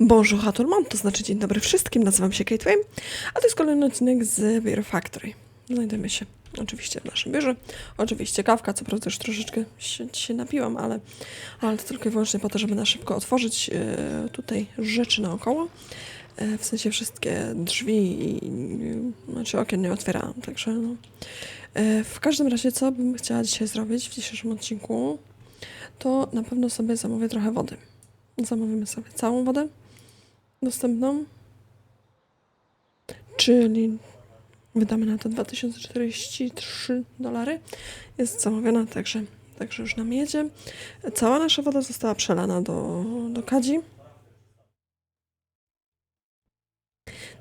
Bonjour à to znaczy dzień dobry wszystkim, nazywam się Kate Wayne, a to jest kolejny odcinek z Beer Factory. Znajdujemy się oczywiście w naszym biurze, oczywiście kawka, co prawda już troszeczkę się, się napiłam, ale, ale to tylko i wyłącznie po to, żeby na szybko otworzyć e, tutaj rzeczy naokoło. E, w sensie wszystkie drzwi i e, znaczy okien nie otwierałam, także no. W każdym razie, co bym chciała dzisiaj zrobić w dzisiejszym odcinku, to na pewno sobie zamówię trochę wody. Zamówimy sobie całą wodę dostępną, czyli wydamy na to 2043 dolary. Jest zamówiona, także, także już nam jedzie. Cała nasza woda została przelana do, do kadzi.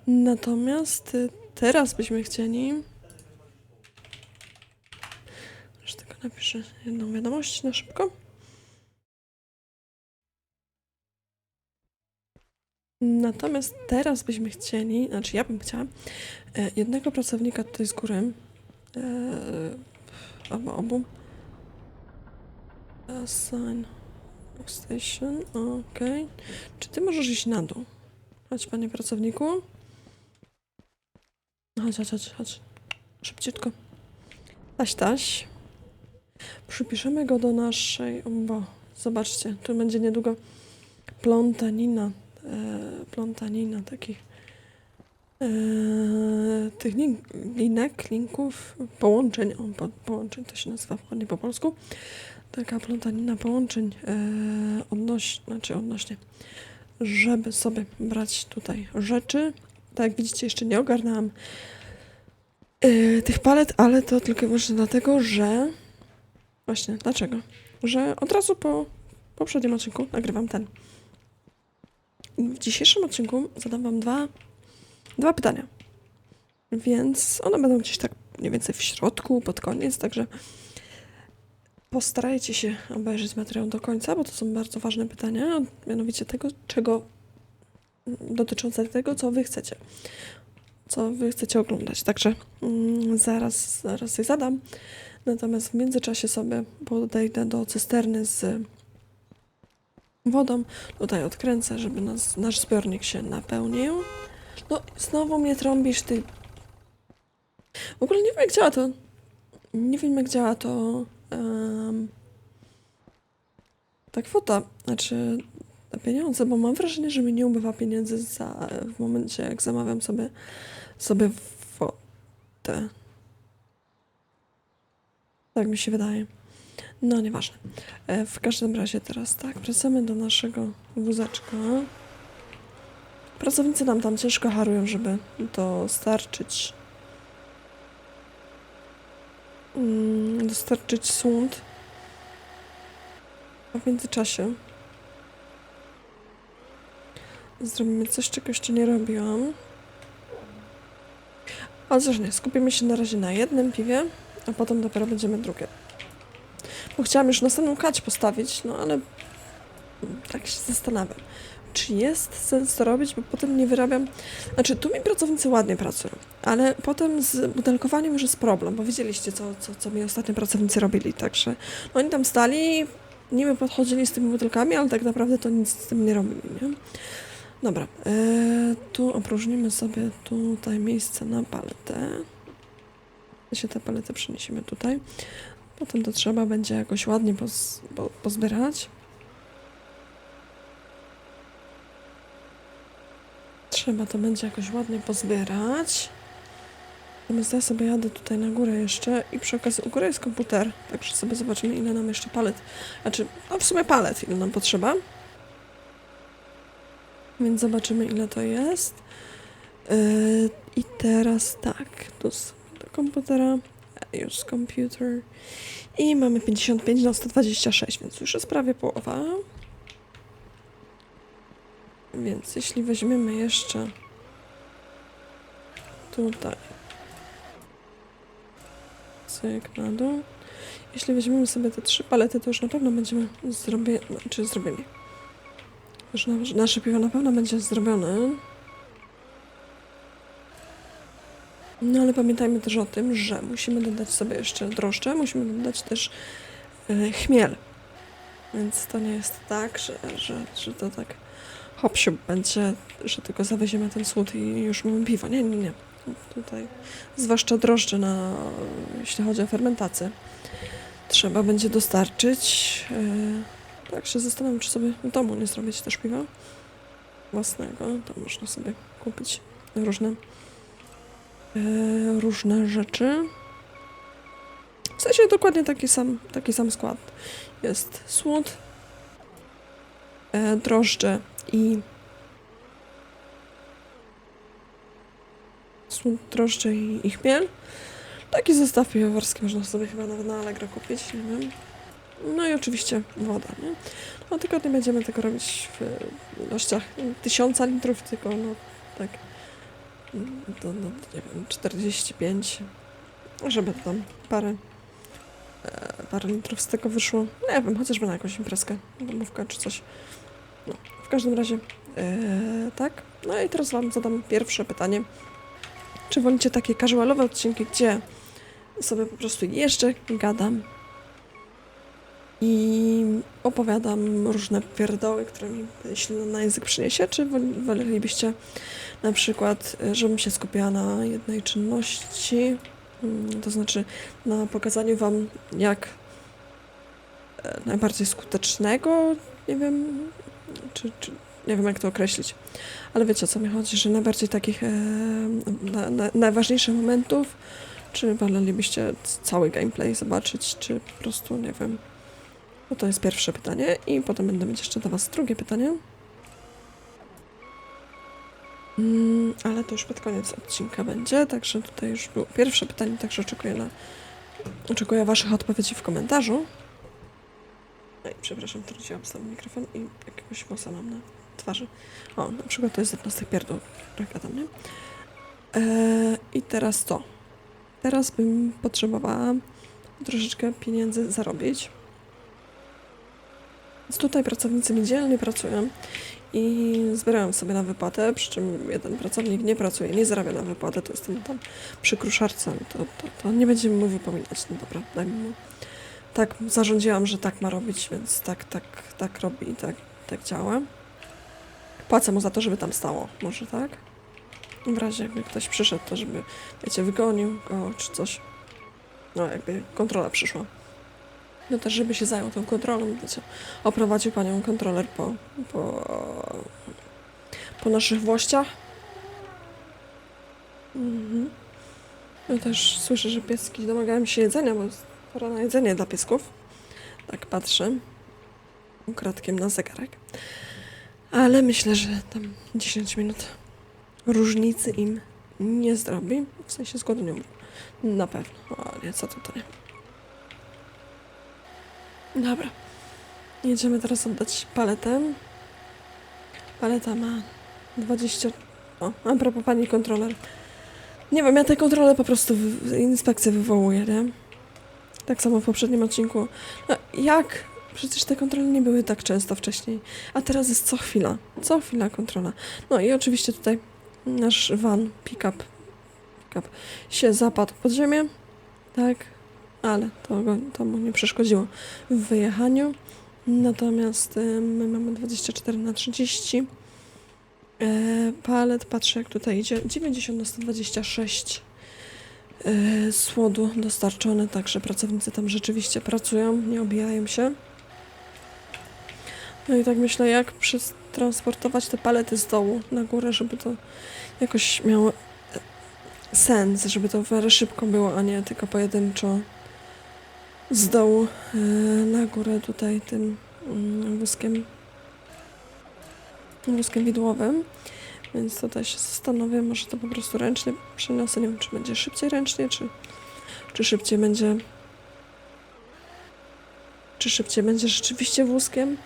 Natomiast teraz byśmy chcieli. Już tylko napiszę jedną wiadomość na szybko. Natomiast teraz byśmy chcieli, znaczy ja bym chciała e, jednego pracownika tutaj z góry, e, albo obu. Assign station, okej. Czy ty możesz iść na dół? Chodź, panie pracowniku. Chodź, chodź, chodź, chodź. Szybciutko. Taś, taś. Przypiszemy go do naszej, bo zobaczcie, tu będzie niedługo plątanina e, plątanina takich e, tych lin, linek, linków, połączeń, o, po, połączeń to się nazywa ładnie po polsku, taka plątanina połączeń e, odnoś, znaczy odnośnie, żeby sobie brać tutaj rzeczy. Tak jak widzicie, jeszcze nie ogarnęłam e, tych palet, ale to tylko i wyłącznie dlatego, że właśnie, dlaczego? Że od razu po poprzednim odcinku nagrywam ten. W dzisiejszym odcinku zadam Wam dwa, dwa pytania. Więc one będą gdzieś tak mniej więcej w środku, pod koniec, także postarajcie się obejrzeć materiał do końca, bo to są bardzo ważne pytania, mianowicie tego, czego dotyczące tego, co Wy chcecie. Co Wy chcecie oglądać. Także mm, zaraz, zaraz je zadam. Natomiast w międzyczasie sobie podejdę do cysterny z wodą. Tutaj odkręcę, żeby nas, nasz zbiornik się napełnił. No, znowu mnie trąbisz, ty. W ogóle nie wiem, jak działa to. Nie wiem, jak działa to. Um, ta kwota, znaczy te pieniądze, bo mam wrażenie, że mi nie ubywa pieniędzy za, w momencie, jak zamawiam sobie, sobie wodę. Tak mi się wydaje. No, nieważne. E, W każdym razie teraz tak, wracamy do naszego wózeczka. Pracownicy nam tam ciężko harują, żeby dostarczyć mm, dostarczyć słód. A w międzyczasie zrobimy coś, czego jeszcze nie robiłam. Chociaż nie, skupimy się na razie na jednym piwie, a potem dopiero będziemy drugie. Bo chciałam już następną kać postawić, no ale tak się zastanawiam. Czy jest sens to robić, bo potem nie wyrabiam. Znaczy, tu mi pracownicy ładnie pracują, ale potem z butelkowaniem już jest problem, bo widzieliście, co, co, co mi ostatnio pracownicy robili. Także no, oni tam stali, niby podchodzili z tymi butelkami, ale tak naprawdę to nic z tym nie robili, nie? Dobra, e, tu opróżnimy sobie tutaj miejsce na paletę. się te palety przeniesiemy tutaj. Potem to trzeba będzie jakoś ładnie poz, po, pozbierać. Trzeba to będzie jakoś ładnie pozbierać. Natomiast ja sobie jadę tutaj na górę jeszcze i przy okazji u góry jest komputer, także sobie zobaczymy ile nam jeszcze palet, znaczy, no w sumie palet, ile nam potrzeba. Więc zobaczymy ile to jest. Yy, I teraz tak, tu do komputera. Use computer. I mamy 55 na 126, więc już jest prawie połowa. Więc jeśli weźmiemy jeszcze tutaj cyk na dół. Jeśli weźmiemy sobie te trzy palety, to już na pewno będziemy zrobieni, czy zrobieni. Już na, nasze piwo na pewno będzie zrobione. No ale pamiętajmy też o tym, że musimy dodać sobie jeszcze drożdże, musimy dodać też e, chmiel. Więc to nie jest tak, że, że, że to tak hopsiu będzie, że tylko zawieziemy ten słód i już mamy piwo. Nie, nie, nie. Tutaj, zwłaszcza drożdże na, jeśli chodzi o fermentację, trzeba będzie dostarczyć. Yy, tak się zastanawiam, czy sobie w domu nie zrobić też piwa własnego. To można sobie kupić różne, yy, różne rzeczy. W sensie dokładnie taki sam, taki sam skład. Jest słód, e, drożdże i słód, drożdże i, i chmiel. Taki zestaw piwowarski można sobie chyba nawet na Allegro kupić, nie wiem. No i oczywiście woda, nie? No tylko nie będziemy tego robić w ilościach tysiąca litrów, tylko no tak do, no, nie wiem, 45, żeby tam parę e, parę litrów z tego wyszło. Nie wiem, chociażby na jakąś imprezkę, domówkę czy coś. No, w każdym razie e, tak. No i teraz Wam zadam pierwsze pytanie. Czy wolicie takie casualowe odcinki, gdzie sobie po prostu jeżdżę, gadam i opowiadam różne pierdoły, które mi jeśli na język przyniesie, czy wol- wolelibyście na przykład, e, żebym się skupiała na jednej czynności, mm, to znaczy na pokazaniu Wam, jak e, najbardziej skutecznego, nie wiem, czy, czy nie wiem jak to określić, ale wiecie o co mi chodzi, że najbardziej takich e, na, na, najważniejszych momentów, czy wolelibyście cały gameplay zobaczyć, czy po prostu, nie wiem. No to jest pierwsze pytanie i potem będę mieć jeszcze do Was drugie pytanie. Mm, ale to już pod koniec odcinka będzie, także tutaj już było pierwsze pytanie, także oczekuję na oczekuję Waszych odpowiedzi w komentarzu. Ej, przepraszam, trąciłam sam mikrofon i jakiegoś włosa mam na twarzy. O, na przykład to jest jedna z tych pierdół, gadam, nie? Eee, I teraz co? Teraz bym potrzebowała troszeczkę pieniędzy zarobić. Więc tutaj pracownicy mi dzielnie pracują i zbierają sobie na wypłatę, przy czym jeden pracownik nie pracuje, nie zarabia na wypłatę, to jest ten tam przy kruszarce, to, to, to nie będziemy mu wypominać, no dobra, dajmy mu. Tak, zarządziłam, że tak ma robić, więc tak, tak, tak robi i tak, tak działa. Płacę mu za to, żeby tam stało, może tak? W razie jakby ktoś przyszedł, to żeby, wiecie, wygonił go czy coś. No, jakby kontrola przyszła. No też, żeby się zajął tą kontrolą, wiecie. Oprowadził panią kontroler po, po, po naszych włościach. Mhm. Ja też słyszę, że pieski domagają się jedzenia, bo jest pora na jedzenie dla piesków. Tak patrzę ukradkiem na zegarek. Ale myślę, że tam 10 minut różnicy im nie zrobi. W sensie zgłodnią. Na pewno. O nie, co nie. Dobra. Jedziemy teraz oddać paletę. Paleta ma 20... O, a propos pani kontroler. Nie wiem, ja te kontrole po prostu w- inspekcję wywołuję, nie? Tak samo w poprzednim odcinku. No, jak? Przecież te kontrole nie były tak często wcześniej. A teraz jest co chwila. Co chwila kontrola. No i oczywiście tutaj nasz van, pick-up, pick-up się zapadł pod ziemię. Tak, ale to, go, to mu nie przeszkodziło w wyjechaniu. Natomiast y, my mamy 24 na 30. E, palet, patrzę jak tutaj idzie. 90 na 126 e, słodu dostarczone, także pracownicy tam rzeczywiście pracują, nie obijają się. No i tak myślę, jak przetransportować te palety z dołu na górę, żeby to jakoś miało sens, żeby to w szybko było, a nie tylko pojedynczo z dołu e, na górę tutaj tym mm, wózkiem wózkiem widłowym. Więc tutaj się zastanowię, może to po prostu ręcznie przeniosę. Nie wiem, czy będzie szybciej ręcznie, czy, czy szybciej będzie. Czy szybciej będzie rzeczywiście wózkiem?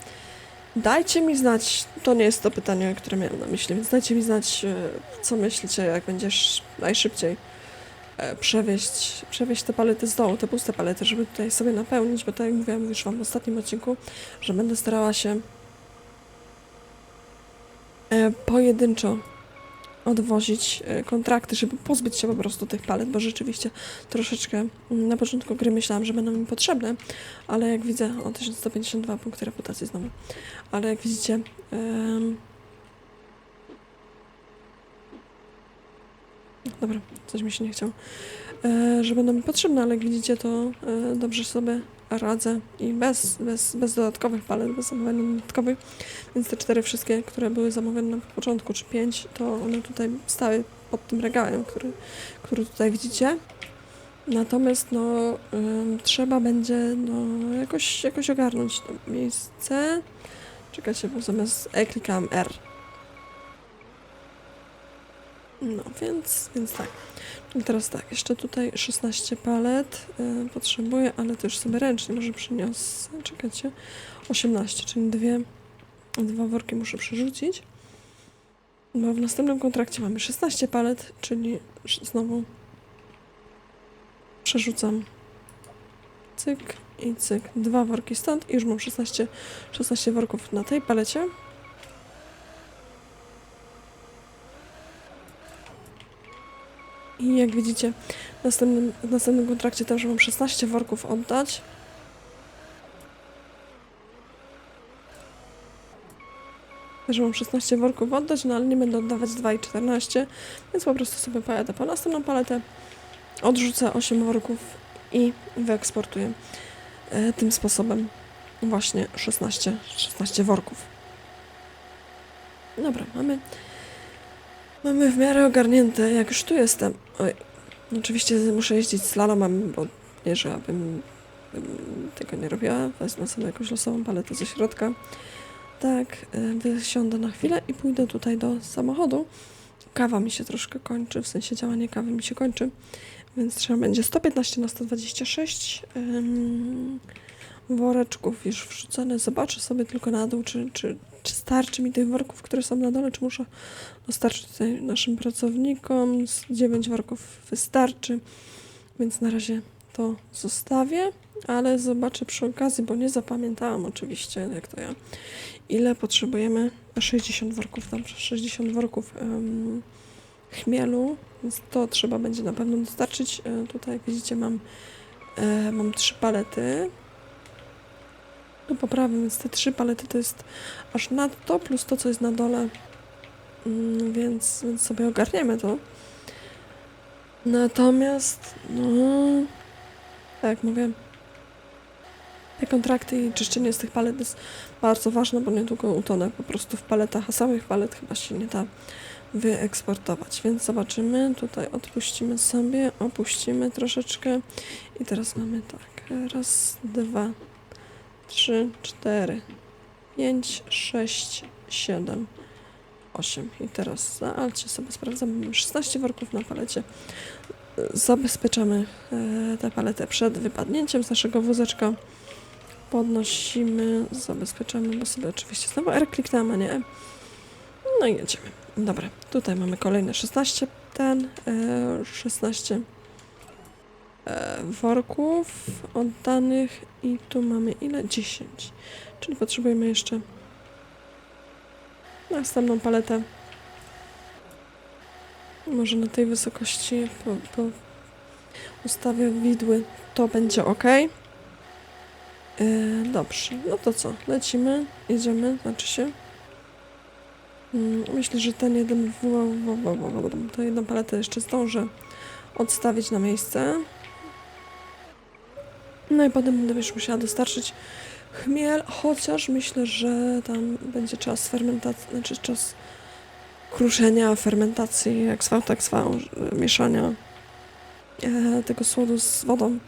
Dajcie mi znać, to nie jest to pytanie, które miałem na myśli, więc dajcie mi znać, e, co myślicie, jak będziesz najszybciej przewieźć, przewieźć te palety z dołu, te puste palety, żeby tutaj sobie napełnić, bo tak jak mówiłam już Wam w ostatnim odcinku, że będę starała się e, pojedynczo odwozić e, kontrakty, żeby pozbyć się po prostu tych palet, bo rzeczywiście troszeczkę na początku gry myślałam, że będą mi potrzebne, ale jak widzę, o 1152 punkty reputacji znowu, ale jak widzicie, em, Dobra, coś mi się nie chciało. E, że będą mi potrzebne, ale jak widzicie, to e, dobrze sobie radzę i bez, bez, bez dodatkowych palet, bez zamawiania dodatkowych. Więc te cztery wszystkie, które były zamówione na początku, czy pięć, to one tutaj stały pod tym regałem, który, który tutaj widzicie. Natomiast no, ym, trzeba będzie no, jakoś, jakoś ogarnąć to miejsce. Czekajcie, bo zamiast E klikam R. No, więc, więc tak. I teraz tak, jeszcze tutaj 16 palet y, potrzebuję, ale to już sobie ręcznie może przyniosę. Czekajcie, 18, czyli dwie, dwa worki muszę przerzucić. Bo w następnym kontrakcie mamy 16 palet, czyli znowu przerzucam cyk i cyk. Dwa worki stąd i już mam 16, 16 worków na tej palecie. I jak widzicie, w następnym, w następnym kontrakcie też mam 16 worków oddać. Też mam 16 worków oddać, no ale nie będę oddawać 2,14, więc po prostu sobie pojadę po następną paletę, odrzucę 8 worków i wyeksportuję e, tym sposobem właśnie 16, 16 worków. Dobra, mamy, mamy w miarę ogarnięte, jak już tu jestem. Oj, oczywiście muszę jeździć slalomem, bo nie, że abym bym tego nie robiła. Wezmę sobie jakąś losową paletę ze środka. Tak, y, wysiądę na chwilę i pójdę tutaj do samochodu. Kawa mi się troszkę kończy, w sensie działanie kawy mi się kończy, więc trzeba będzie 115 na 126 ym, woreczków już wrzucone. Zobaczę sobie tylko na dół, czy, czy, czy starczy mi tych worków, które są na dole, czy muszę dostarczyć tutaj naszym pracownikom. Z 9 worków wystarczy, więc na razie to zostawię, ale zobaczę przy okazji, bo nie zapamiętałam oczywiście, jak to ja ile potrzebujemy 60 worków, dobrze, 60 worków chmielu, więc to trzeba będzie na pewno dostarczyć. E, tutaj jak widzicie mam, e, mam trzy palety do poprawy, więc te trzy palety to jest aż nadto, plus to, co jest na dole, Mm, więc, więc sobie ogarniemy to. Natomiast, no, tak jak mówię, te kontrakty i czyszczenie z tych palet jest bardzo ważne, bo niedługo utonę po prostu w paletach, a samych palet chyba się nie da wyeksportować. Więc zobaczymy. Tutaj odpuścimy sobie, opuścimy troszeczkę. I teraz mamy tak. Raz, dwa, trzy, cztery, pięć, sześć, siedem, osiem. I teraz na alcie sobie sprawdzamy. Mamy 16 worków na palecie. Zabezpieczamy e, tę paletę przed wypadnięciem z naszego wózeczka podnosimy, zabezpieczamy, bo sobie oczywiście znowu R kliknęłam, nie E. No i jedziemy. Dobra, tutaj mamy kolejne 16 ten, e, 16 e, worków oddanych i tu mamy ile? 10. Czyli potrzebujemy jeszcze następną paletę. Może na tej wysokości po, po ustawię widły to będzie ok. Yy, dobrze, no to co? Lecimy, jedziemy, znaczy się. Mm, Myślę, że ten jeden, to jedną paletę jeszcze zdążę odstawić na miejsce. No i potem będę już musiała dostarczyć chmiel, chociaż myślę, że tam będzie czas fermentacji, znaczy czas kruszenia, fermentacji, jak zwał, tak zwał, mieszania e, tego słodu z wodą,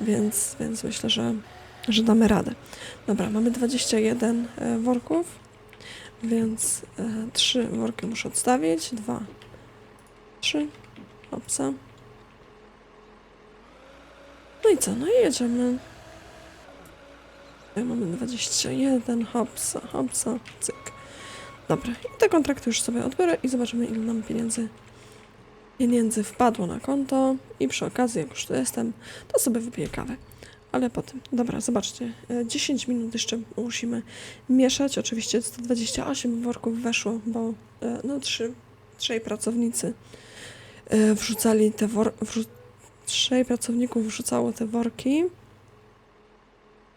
więc, więc myślę, że że damy radę. Dobra, mamy 21 e, worków, więc e, trzy worki muszę odstawić. Dwa, trzy, hopsa. No i co? No i jedziemy. Tutaj mamy 21, hopsa, hopsa, cyk. Dobra, i te kontrakty już sobie odbiorę i zobaczymy, ile nam pieniędzy, pieniędzy wpadło na konto. I przy okazji, jak już tu jestem, to sobie wypiję kawę ale potem. Dobra, zobaczcie, e, 10 minut jeszcze musimy mieszać. Oczywiście 128 worków weszło, bo e, no trzy, trzej pracownicy e, wrzucali te wor... Wrzu... Trzej pracowników wrzucało te worki.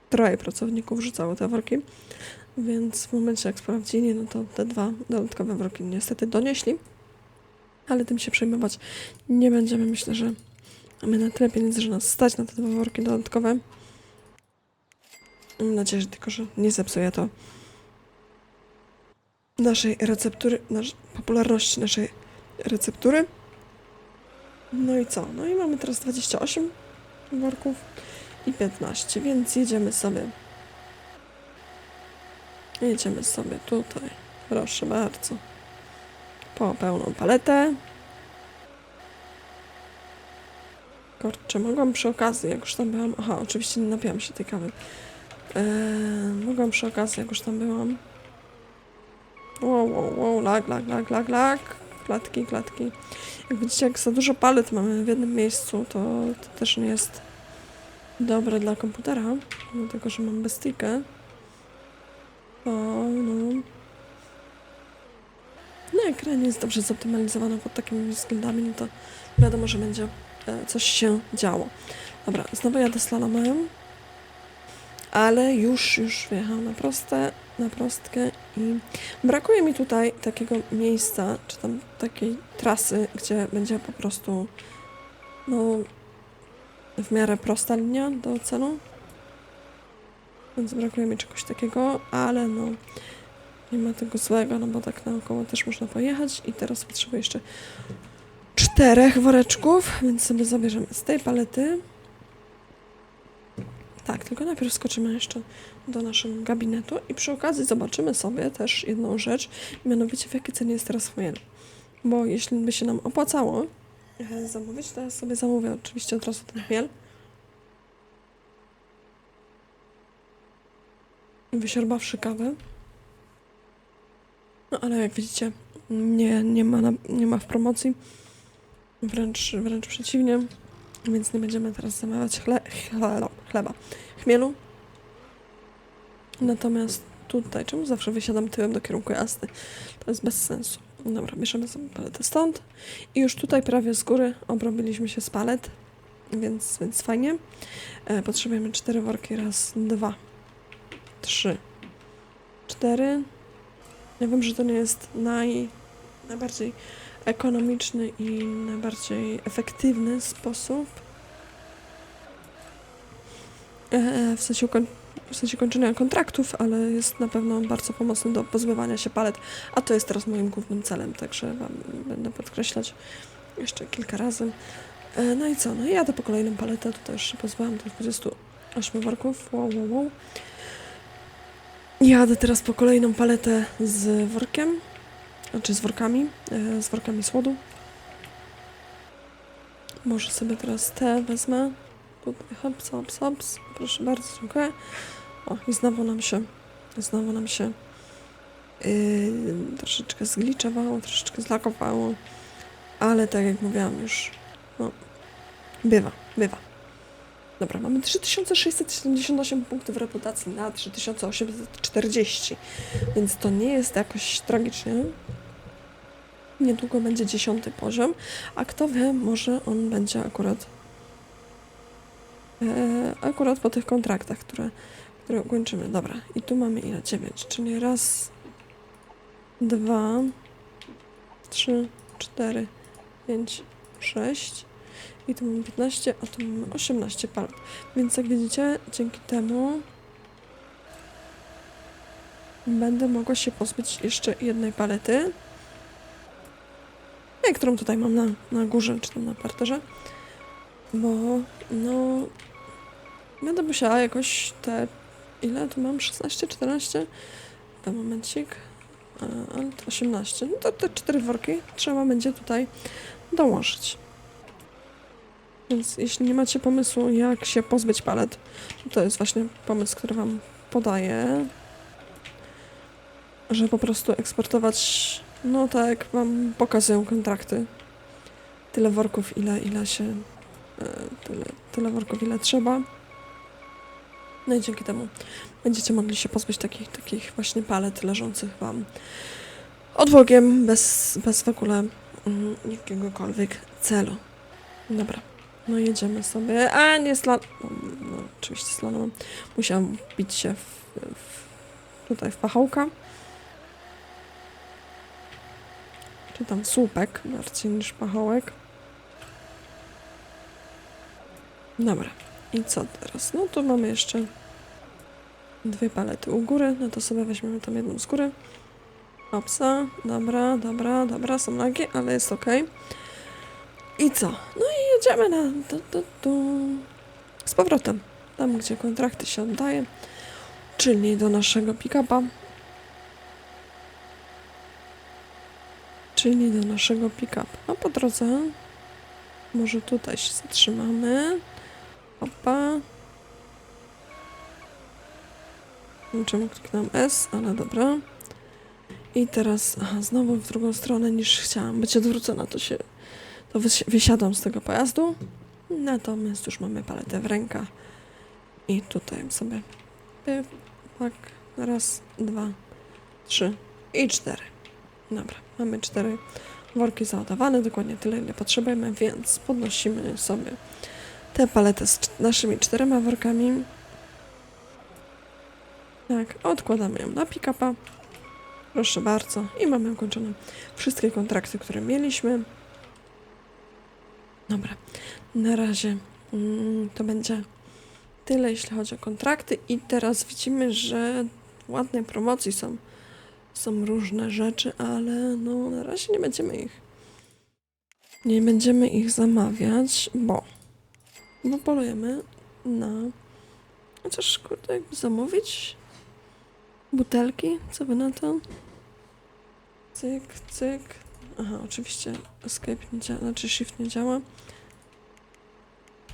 Troje pracowników wrzucało te worki. Więc w momencie jak sprawdzili, no to te dwa dodatkowe worki niestety donieśli. Ale tym się przejmować nie będziemy. Myślę, że mamy na tyle pieniędzy, że nas stać na te dwa worki dodatkowe. Mam nadzieję, że tylko, że nie zepsuje to naszej receptury, nasz, popularności naszej receptury. No i co? No i mamy teraz 28 worków i 15, więc jedziemy sobie. Jedziemy sobie tutaj. Proszę bardzo. Po pełną paletę. Kurczę, mogłam przy okazji, jak już tam byłam. Aha, oczywiście nie napiłam się tej kawy. Eee, mogłam przy okazji, jak już tam byłam. Wow, wow, wow, lag, lag, lag, lag, lag. Klatki, klatki. Jak widzicie, jak za dużo palet mamy w jednym miejscu, to, to też nie jest dobre dla komputera, dlatego że mam bestikę. To, no. Na ekranie jest dobrze zoptymalizowane pod takimi względami, no to wiadomo, że będzie e, coś się działo. Dobra, znowu jadę slalomem, ale już, już wjechałam na proste, na prostkę i brakuje mi tutaj takiego miejsca, czy tam takiej trasy, gdzie będzie po prostu no w miarę prosta linia do celu. Więc brakuje mi czegoś takiego, ale no nie ma tego złego, no bo tak naokoło też można pojechać i teraz potrzebuję jeszcze czterech woreczków, więc sobie zabierzemy z tej palety. Tak, tylko najpierw skoczymy jeszcze do naszego gabinetu i przy okazji zobaczymy sobie też jedną rzecz, mianowicie w jakiej cenie jest teraz chmiel. Bo jeśli by się nam opłacało e, zamówić, to ja sobie zamówię oczywiście od razu ten chmiel. Wysiorbawszy kawę. No ale jak widzicie, nie, nie, ma, na, nie ma w promocji. Wręcz, wręcz przeciwnie. Więc nie będziemy teraz zamawiać chle, chle, chleba. Chmielu. Natomiast tutaj, czemu zawsze wysiadam tyłem do kierunku jazdy? To jest bez sensu. Dobra, bierzemy sobie paletę stąd. I już tutaj prawie z góry obrobiliśmy się z palet, więc, więc fajnie. E, potrzebujemy cztery worki. Raz, dwa, trzy, cztery. Ja wiem, że to nie jest naj, najbardziej ekonomiczny i najbardziej efektywny sposób w sensie, w sensie kończenia kontraktów, ale jest na pewno bardzo pomocny do pozbywania się palet, a to jest teraz moim głównym celem, także Wam będę podkreślać jeszcze kilka razy. E, No i co? No i jadę po kolejną paletę, tutaj już się pozbyłam tych 28 worków, wow, wow, wow. Jadę teraz po kolejną paletę z workiem, znaczy z workami, e, z workami słodu. Może sobie teraz te wezmę. Hops, hops, hops. Proszę bardzo, dziękuję. O, i znowu nam się, znowu nam się yy, troszeczkę zgliczowało, troszeczkę zlakowało. Ale tak jak mówiłam już, no, bywa, bywa. Dobra, mamy 3678 punktów reputacji na 3840, więc to nie jest jakoś tragicznie. Niedługo będzie dziesiąty poziom, a kto wie, może on będzie akurat akurat po tych kontraktach, które, które ukończymy. Dobra, i tu mamy ile? 9, czyli raz, dwa, trzy, cztery, pięć, sześć. I tu mamy 15, a tu mamy 18 palet. Więc jak widzicie, dzięki temu będę mogła się pozbyć jeszcze jednej palety. e, Którą tutaj mam na, na górze, czy tam na parterze. Bo, no, będę musiała jakoś te, ile tu mam? 16, 14? To momencik. A, ale to 18. No to te cztery worki trzeba będzie tutaj dołożyć. Więc jeśli nie macie pomysłu, jak się pozbyć palet, to jest właśnie pomysł, który Wam podaję. Że po prostu eksportować, no tak jak Wam pokazują kontrakty. Tyle worków, ile, ile się. E, tyle, tyle worków, ile trzeba. No i dzięki temu będziecie mogli się pozbyć takich, takich właśnie palet leżących Wam odwogiem, bez, bez w ogóle mm, jakiegokolwiek celu. Dobra. No jedziemy sobie. A nie slalom. No, oczywiście slalomem. Musiałam bić się w, w, tutaj w pachołka. Czy tam słupek bardziej niż pachołek. Dobra. I co teraz? No to mamy jeszcze dwie palety u góry. No to sobie weźmiemy tam jedną z góry. Opsa. Dobra, dobra, dobra. Są lagi, ale jest ok. I co? No i jedziemy na... Du, du, du. Z powrotem. Tam, gdzie kontrakty się oddaje. Czyli do naszego pick-upa. Czyli do naszego pick-up. A po drodze może tutaj się zatrzymamy. Opa. Czemu kliknąłem S, ale dobra. I teraz aha, znowu w drugą stronę niż chciałam być odwrócona, to się to wysi- wysiadam z tego pojazdu. Natomiast już mamy paletę w rękach. I tutaj sobie pyk, pak, raz, dwa, trzy i cztery. Dobra, mamy cztery worki załadowane, dokładnie tyle, ile potrzebujemy, więc podnosimy sobie tę paletę z naszymi czterema workami. Tak, odkładamy ją na pick-upa. Proszę bardzo. I mamy ukończone wszystkie kontrakty, które mieliśmy. Dobra, na razie mm, to będzie tyle, jeśli chodzi o kontrakty. I teraz widzimy, że w ładnej promocji są, są różne rzeczy, ale no na razie nie będziemy ich nie będziemy ich zamawiać, bo bo polujemy na chociaż kurde jakby zamówić butelki, co by na to? Cyk, cyk. Aha, oczywiście escape nie działa, znaczy shift nie działa.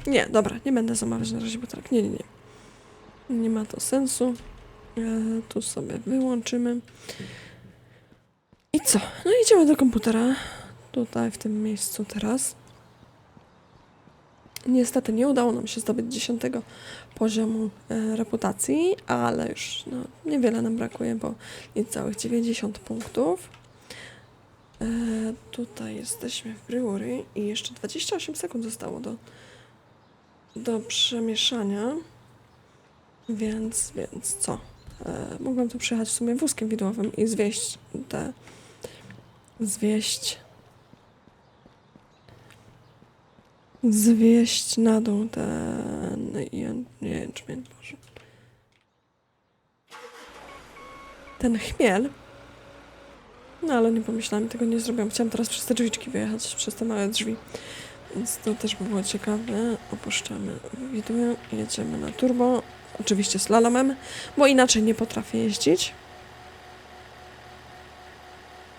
Nie, dobra, nie będę zamawiać na razie butelek. Nie, nie, nie. Nie ma to sensu. E, tu sobie wyłączymy. I co? No idziemy do komputera. Tutaj, w tym miejscu teraz. Niestety nie udało nam się zdobyć 10 poziomu e, reputacji, ale już no, niewiele nam brakuje, bo niecałych 90 punktów. E, tutaj jesteśmy w brewery i jeszcze 28 sekund zostało do, do przemieszania. Więc, więc co? E, mogłam tu przyjechać w sumie wózkiem widłowym i zwieść te. Zwieść. Zwieść na dół ten. jęczmień, Boże. Ten chmiel. No ale nie pomyślałam, tego nie zrobiłam. Chciałam teraz przez te drzwiczki wyjechać, przez te małe drzwi. Więc to też by było ciekawe. Opuszczamy widły, jedziemy na turbo. Oczywiście slalomem, bo inaczej nie potrafię jeździć.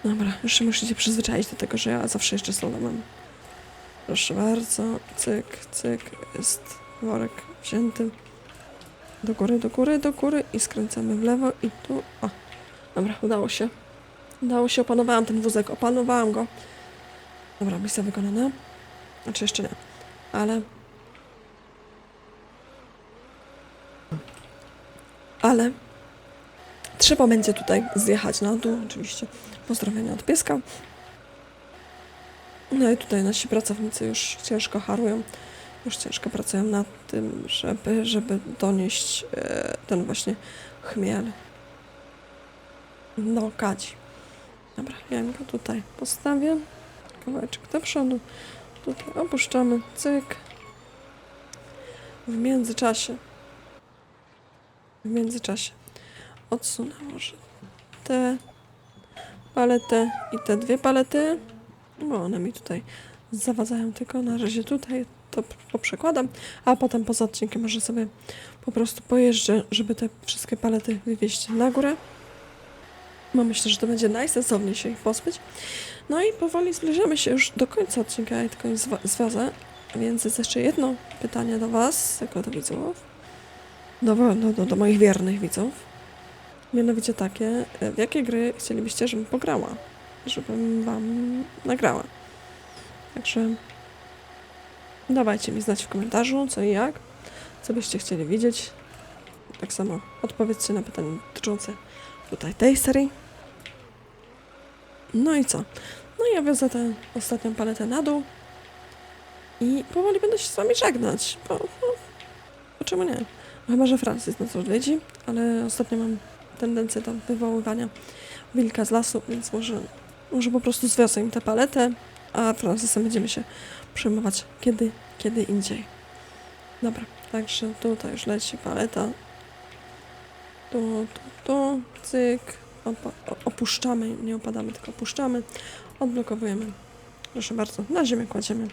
Dobra, już się musicie przyzwyczaić do tego, że ja zawsze jeszcze slalomem. Proszę bardzo, cyk, cyk, jest worek wzięty. Do góry, do góry, do góry i skręcamy w lewo i tu, o, dobra, udało się. Udało się, opanowałam ten wózek, opanowałam go. Dobra, misja wykonana. Znaczy jeszcze nie, ale... Ale... Trzeba będzie tutaj zjechać na dół, oczywiście. Pozdrowienia od pieska. No i tutaj nasi pracownicy już ciężko harują, już ciężko pracują nad tym, żeby, żeby donieść e, ten właśnie chmiel do kadzi. Dobra, ja go tutaj postawię. Kawałeczek do przodu. Tutaj opuszczamy. Cyk. W międzyczasie. W międzyczasie odsunę może tę paletę i te dwie palety. Bo one mi tutaj zawadzają tylko na razie tutaj to poprzekładam, a potem poza odcinkiem może sobie po prostu pojeżdżę, żeby te wszystkie palety wywieźć na górę. Bo myślę, że to będzie najsensowniej się ich pozbyć. No i powoli zbliżamy się już do końca odcinka, ja tylko zwa- zwiozę, więc jest jeszcze jedno pytanie do Was, jako do widzów, do, do, do, do moich wiernych widzów. Mianowicie takie, e, w jakie gry chcielibyście, żebym pograła? Żebym Wam nagrała. Także dawajcie mi znać w komentarzu, co i jak, co byście chcieli widzieć. Tak samo odpowiedzcie na pytania dotyczące tutaj tej serii. No i co? No i ja wiozę tę ostatnią paletę na dół i powoli będę się z Wami żegnać, bo, no, bo czemu nie? Chyba, że Francis nas odwiedzi, ale ostatnio mam tendencję do wywoływania wilka z lasu, więc może Może po prostu zwiosę im tę paletę, a Francesem będziemy się przejmować kiedy, kiedy indziej. Dobra, także tutaj już leci paleta. Tu, tu, tu, cyk. Opa, opuszczamy, nie opadamy, tylko opuszczamy. Odblokowujemy. Proszę bardzo, na ziemię kładziemy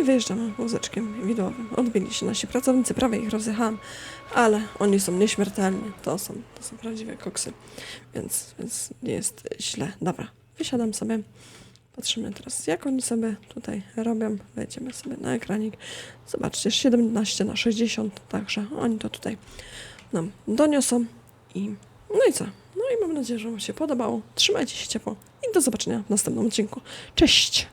i wyjeżdżamy wózeczkiem widłowym. Odbili się nasi pracownicy, prawie ich rozjechałam, ale oni są nieśmiertelni. To są, to są prawdziwe koksy, więc, więc nie jest źle. Dobra, wysiadam sobie. Patrzymy teraz, jak oni sobie tutaj robią. Wejdziemy sobie na ekranik. Zobaczcie, 17 na 60, także oni to tutaj nam doniosą i no i co? No i mam nadzieję, że Wam się podobało. Trzymajcie się ciepło i do zobaczenia w następnym odcinku. Cześć!